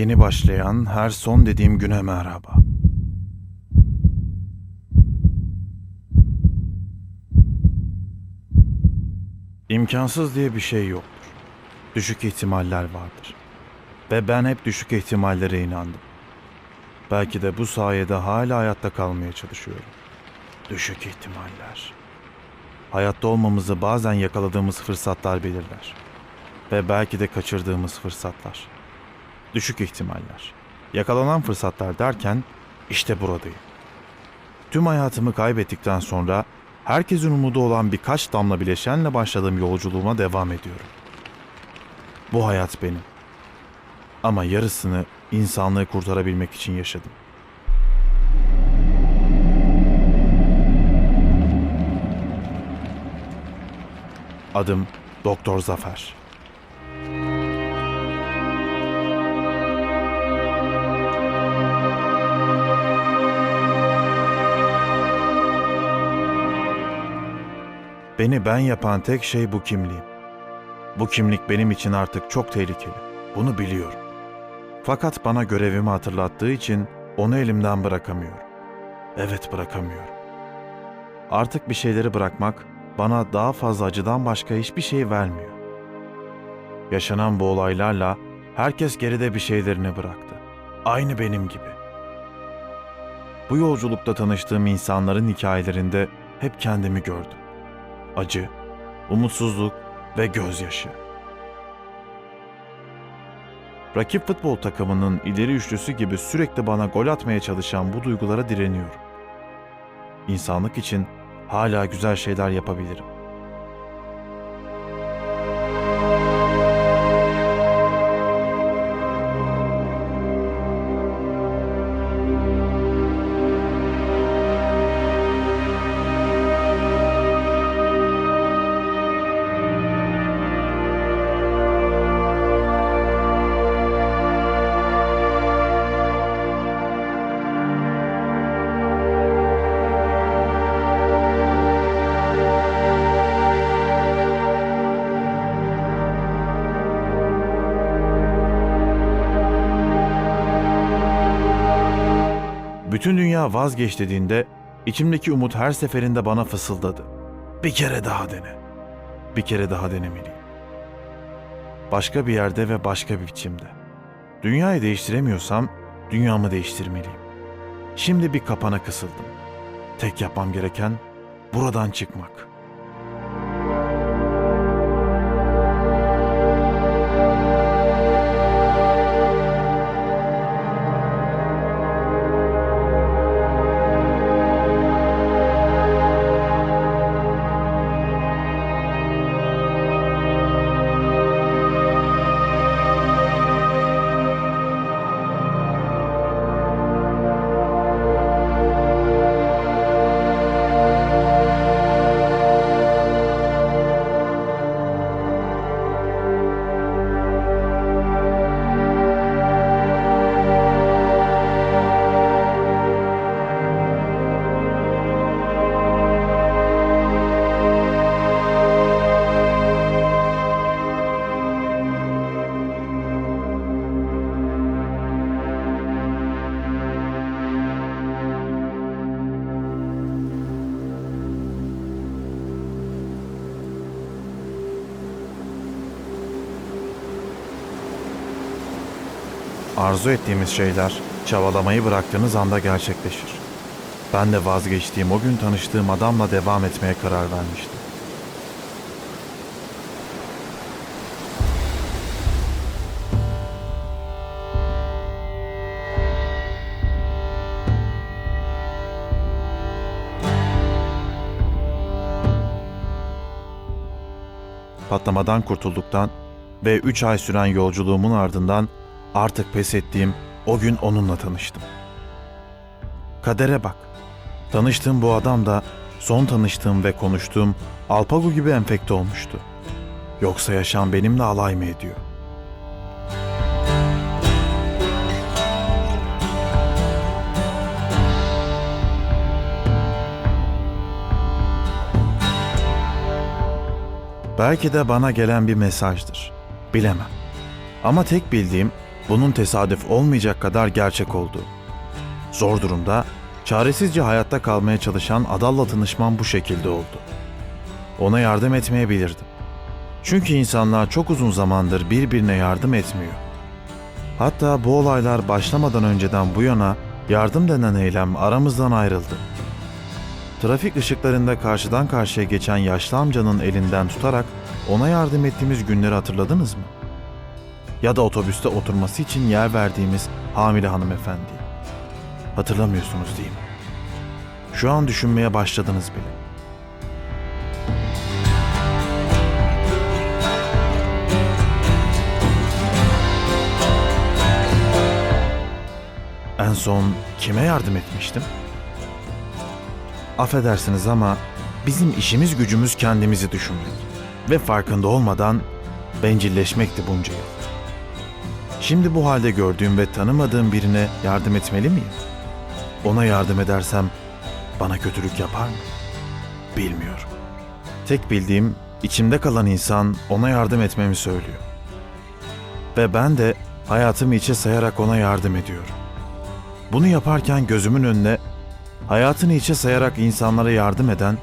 Yeni başlayan her son dediğim güne merhaba. İmkansız diye bir şey yoktur. Düşük ihtimaller vardır. Ve ben hep düşük ihtimallere inandım. Belki de bu sayede hala hayatta kalmaya çalışıyorum. Düşük ihtimaller. Hayatta olmamızı bazen yakaladığımız fırsatlar belirler. Ve belki de kaçırdığımız fırsatlar. Düşük ihtimaller. Yakalanan fırsatlar derken işte buradayım. Tüm hayatımı kaybettikten sonra herkesin umudu olan birkaç damla bileşenle başladığım yolculuğuma devam ediyorum. Bu hayat benim. Ama yarısını insanlığı kurtarabilmek için yaşadım. Adım Doktor Zafer. Beni ben yapan tek şey bu kimliğim. Bu kimlik benim için artık çok tehlikeli. Bunu biliyorum. Fakat bana görevimi hatırlattığı için onu elimden bırakamıyorum. Evet bırakamıyorum. Artık bir şeyleri bırakmak bana daha fazla acıdan başka hiçbir şey vermiyor. Yaşanan bu olaylarla herkes geride bir şeylerini bıraktı. Aynı benim gibi. Bu yolculukta tanıştığım insanların hikayelerinde hep kendimi gördüm. Acı, umutsuzluk ve gözyaşı. Rakip futbol takımının ileri üçlüsü gibi sürekli bana gol atmaya çalışan bu duygulara direniyorum. İnsanlık için hala güzel şeyler yapabilirim. Dünya vazgeç dediğinde içimdeki umut her seferinde bana fısıldadı. Bir kere daha dene. Bir kere daha denemeliyim. Başka bir yerde ve başka bir biçimde. Dünyayı değiştiremiyorsam dünyamı değiştirmeliyim. Şimdi bir kapana kısıldım. Tek yapmam gereken buradan çıkmak. Arzu ettiğimiz şeyler çabalamayı bıraktığınız anda gerçekleşir. Ben de vazgeçtiğim o gün tanıştığım adamla devam etmeye karar vermiştim. Patlamadan kurtulduktan ve 3 ay süren yolculuğumun ardından artık pes ettiğim o gün onunla tanıştım. Kadere bak. Tanıştığım bu adam da son tanıştığım ve konuştuğum Alpago gibi enfekte olmuştu. Yoksa yaşam benimle alay mı ediyor? Belki de bana gelen bir mesajdır. Bilemem. Ama tek bildiğim bunun tesadüf olmayacak kadar gerçek oldu. Zor durumda, çaresizce hayatta kalmaya çalışan Adal'la tanışmam bu şekilde oldu. Ona yardım etmeyebilirdim. Çünkü insanlar çok uzun zamandır birbirine yardım etmiyor. Hatta bu olaylar başlamadan önceden bu yana yardım denen eylem aramızdan ayrıldı. Trafik ışıklarında karşıdan karşıya geçen yaşlı amcanın elinden tutarak ona yardım ettiğimiz günleri hatırladınız mı? Ya da otobüste oturması için yer verdiğimiz hamile hanımefendi. Hatırlamıyorsunuz değil mi? Şu an düşünmeye başladınız bile. En son kime yardım etmiştim? Affedersiniz ama bizim işimiz gücümüz kendimizi düşünmek ve farkında olmadan bencilleşmekti bunca yıl. Şimdi bu halde gördüğüm ve tanımadığım birine yardım etmeli miyim? Ona yardım edersem bana kötülük yapar mı? Bilmiyorum. Tek bildiğim içimde kalan insan ona yardım etmemi söylüyor. Ve ben de hayatımı içe sayarak ona yardım ediyorum. Bunu yaparken gözümün önüne hayatını içe sayarak insanlara yardım eden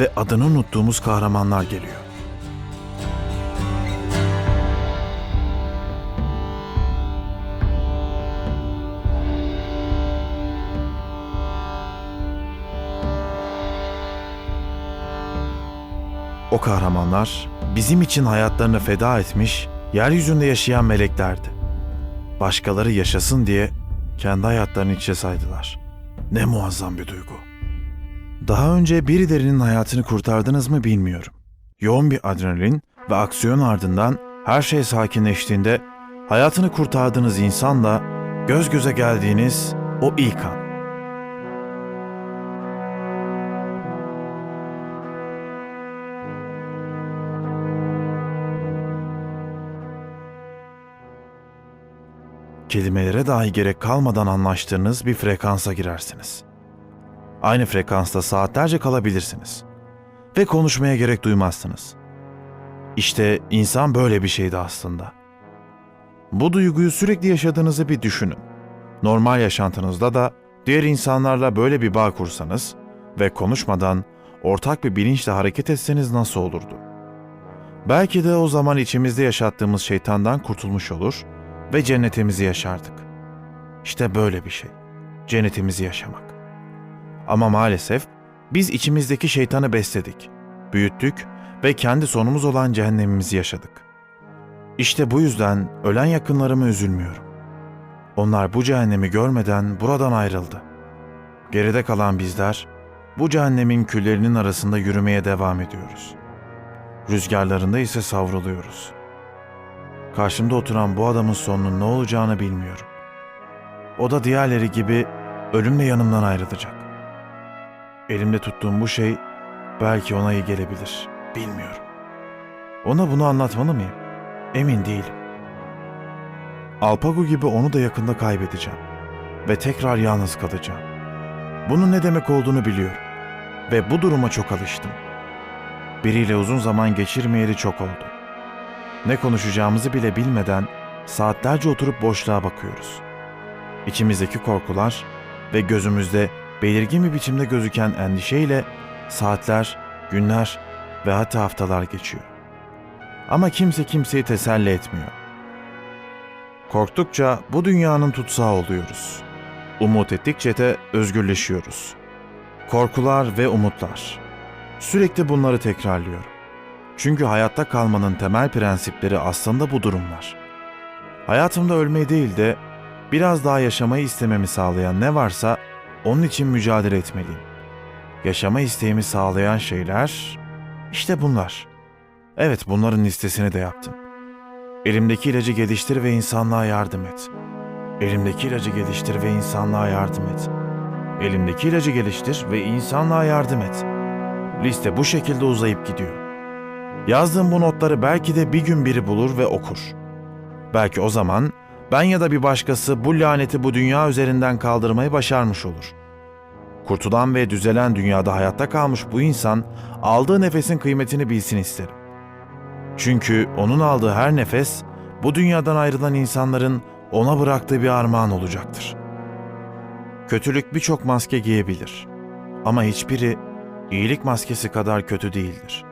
ve adını unuttuğumuz kahramanlar geliyor. Kahramanlar bizim için hayatlarını feda etmiş, yeryüzünde yaşayan meleklerdi. Başkaları yaşasın diye kendi hayatlarını içe saydılar. Ne muazzam bir duygu. Daha önce birilerinin hayatını kurtardınız mı bilmiyorum. Yoğun bir adrenalin ve aksiyon ardından her şey sakinleştiğinde hayatını kurtardığınız insanla göz göze geldiğiniz o ilk an. Kelimelere dahi gerek kalmadan anlaştığınız bir frekansa girersiniz. Aynı frekansta saatlerce kalabilirsiniz. Ve konuşmaya gerek duymazsınız. İşte insan böyle bir şeydi aslında. Bu duyguyu sürekli yaşadığınızı bir düşünün. Normal yaşantınızda da diğer insanlarla böyle bir bağ kursanız ve konuşmadan ortak bir bilinçle hareket etseniz nasıl olurdu? Belki de o zaman içimizde yaşattığımız şeytandan kurtulmuş olur ve cennetimizi yaşardık. İşte böyle bir şey. Cennetimizi yaşamak. Ama maalesef biz içimizdeki şeytanı besledik, büyüttük ve kendi sonumuz olan cehennemimizi yaşadık. İşte bu yüzden ölen yakınlarıma üzülmüyorum. Onlar bu cehennemi görmeden buradan ayrıldı. Geride kalan bizler bu cehennemin küllerinin arasında yürümeye devam ediyoruz. Rüzgarlarında ise savruluyoruz.'' Karşımda oturan bu adamın sonunun ne olacağını bilmiyorum. O da diğerleri gibi ölümle yanımdan ayrılacak. Elimde tuttuğum bu şey belki ona iyi gelebilir. Bilmiyorum. Ona bunu anlatmalı mıyım? Emin değilim. Alpago gibi onu da yakında kaybedeceğim. Ve tekrar yalnız kalacağım. Bunun ne demek olduğunu biliyorum. Ve bu duruma çok alıştım. Biriyle uzun zaman geçirmeyeli çok oldu. Ne konuşacağımızı bile bilmeden saatlerce oturup boşluğa bakıyoruz. İçimizdeki korkular ve gözümüzde belirgin bir biçimde gözüken endişeyle saatler, günler ve hatta haftalar geçiyor. Ama kimse kimseyi teselli etmiyor. Korktukça bu dünyanın tutsağı oluyoruz. Umut ettikçe de özgürleşiyoruz. Korkular ve umutlar. Sürekli bunları tekrarlıyorum. Çünkü hayatta kalmanın temel prensipleri aslında bu durumlar. Hayatımda ölmeyi değil de biraz daha yaşamayı istememi sağlayan ne varsa onun için mücadele etmeliyim. Yaşama isteğimi sağlayan şeyler işte bunlar. Evet bunların listesini de yaptım. Elimdeki ilacı geliştir ve insanlığa yardım et. Elimdeki ilacı geliştir ve insanlığa yardım et. Elimdeki ilacı geliştir ve insanlığa yardım et. Liste bu şekilde uzayıp gidiyor. Yazdığım bu notları belki de bir gün biri bulur ve okur. Belki o zaman ben ya da bir başkası bu laneti bu dünya üzerinden kaldırmayı başarmış olur. Kurtulan ve düzelen dünyada hayatta kalmış bu insan aldığı nefesin kıymetini bilsin isterim. Çünkü onun aldığı her nefes bu dünyadan ayrılan insanların ona bıraktığı bir armağan olacaktır. Kötülük birçok maske giyebilir ama hiçbiri iyilik maskesi kadar kötü değildir.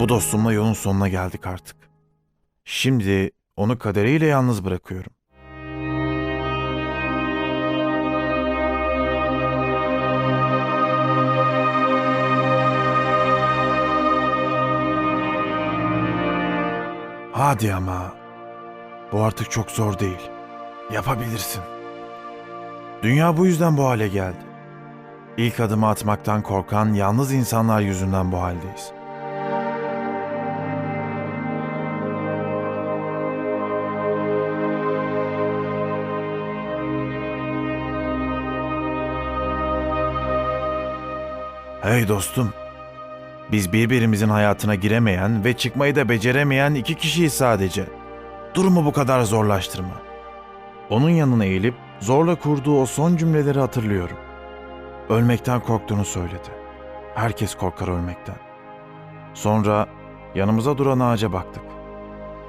Bu dostumla yolun sonuna geldik artık. Şimdi onu kaderiyle yalnız bırakıyorum. Hadi ama. Bu artık çok zor değil. Yapabilirsin. Dünya bu yüzden bu hale geldi. İlk adımı atmaktan korkan yalnız insanlar yüzünden bu haldeyiz. Hey dostum. Biz birbirimizin hayatına giremeyen ve çıkmayı da beceremeyen iki kişiyiz sadece. Durumu bu kadar zorlaştırma. Onun yanına eğilip zorla kurduğu o son cümleleri hatırlıyorum. Ölmekten korktuğunu söyledi. Herkes korkar ölmekten. Sonra yanımıza duran ağaca baktık.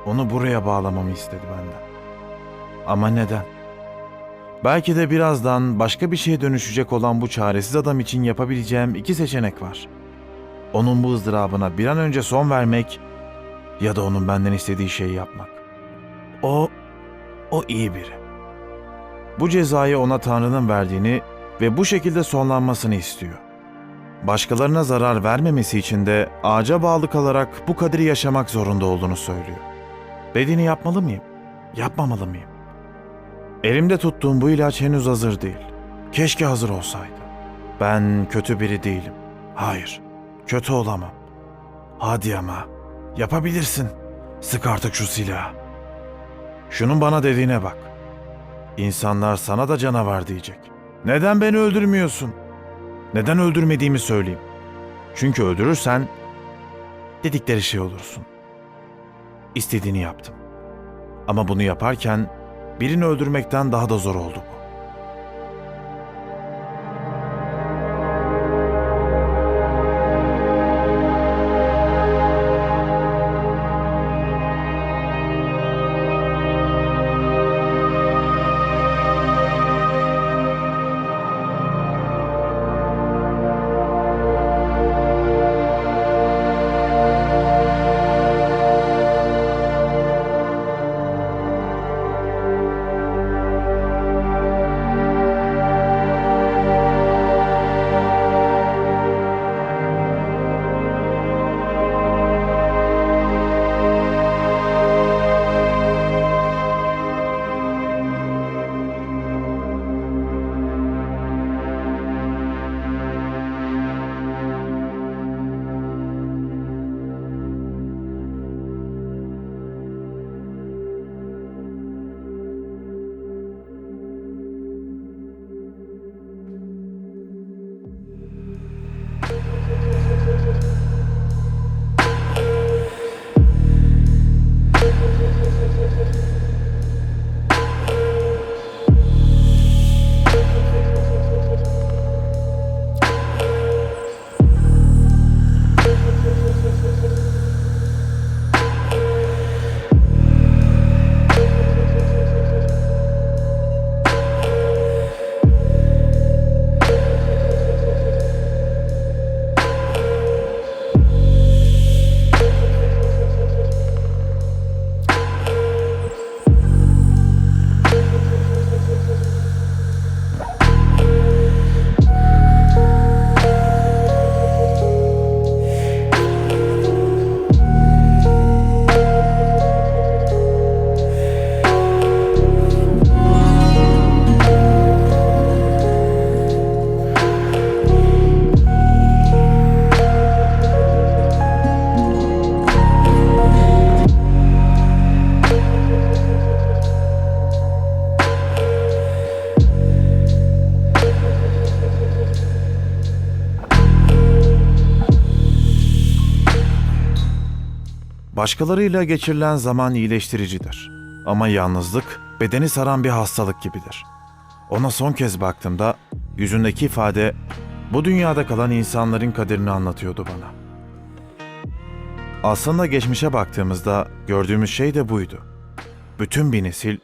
Onu buraya bağlamamı istedi benden. Ama neden? Belki de birazdan başka bir şeye dönüşecek olan bu çaresiz adam için yapabileceğim iki seçenek var. Onun bu ızdırabına bir an önce son vermek ya da onun benden istediği şeyi yapmak. O, o iyi biri. Bu cezayı ona Tanrı'nın verdiğini ve bu şekilde sonlanmasını istiyor. Başkalarına zarar vermemesi için de ağaca bağlı kalarak bu kaderi yaşamak zorunda olduğunu söylüyor. Dediğini yapmalı mıyım? Yapmamalı mıyım? Elimde tuttuğum bu ilaç henüz hazır değil. Keşke hazır olsaydı. Ben kötü biri değilim. Hayır, kötü olamam. Hadi ama, yapabilirsin. Sık artık şu silahı. Şunun bana dediğine bak. İnsanlar sana da canavar diyecek. Neden beni öldürmüyorsun? Neden öldürmediğimi söyleyeyim. Çünkü öldürürsen dedikleri şey olursun. İstediğini yaptım. Ama bunu yaparken birini öldürmekten daha da zor oldu bu. Başkalarıyla geçirilen zaman iyileştiricidir. Ama yalnızlık bedeni saran bir hastalık gibidir. Ona son kez baktığımda yüzündeki ifade bu dünyada kalan insanların kaderini anlatıyordu bana. Aslında geçmişe baktığımızda gördüğümüz şey de buydu. Bütün bir nesil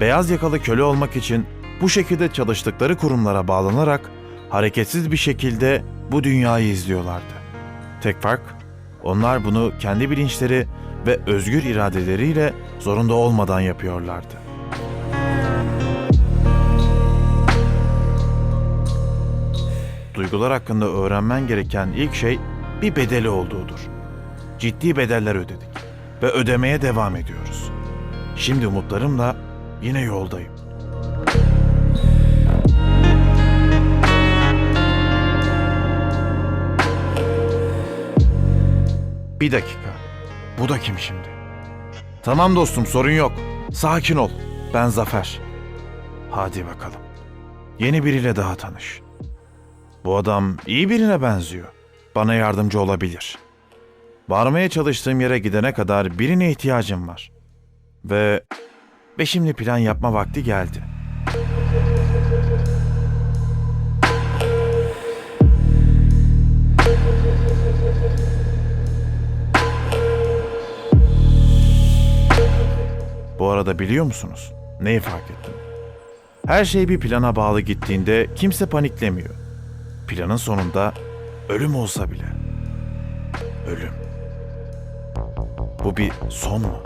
beyaz yakalı köle olmak için bu şekilde çalıştıkları kurumlara bağlanarak hareketsiz bir şekilde bu dünyayı izliyorlardı. Tek fark onlar bunu kendi bilinçleri ve özgür iradeleriyle zorunda olmadan yapıyorlardı. Duygular hakkında öğrenmen gereken ilk şey bir bedeli olduğudur. Ciddi bedeller ödedik ve ödemeye devam ediyoruz. Şimdi umutlarımla yine yoldayım. Bir dakika. Bu da kim şimdi? Tamam dostum sorun yok. Sakin ol. Ben Zafer. Hadi bakalım. Yeni biriyle daha tanış. Bu adam iyi birine benziyor. Bana yardımcı olabilir. Varmaya çalıştığım yere gidene kadar birine ihtiyacım var. Ve ve şimdi plan yapma vakti geldi. Arada biliyor musunuz? Neyi fark ettim? Her şey bir plana bağlı gittiğinde kimse paniklemiyor. Planın sonunda ölüm olsa bile. Ölüm. Bu bir son mu?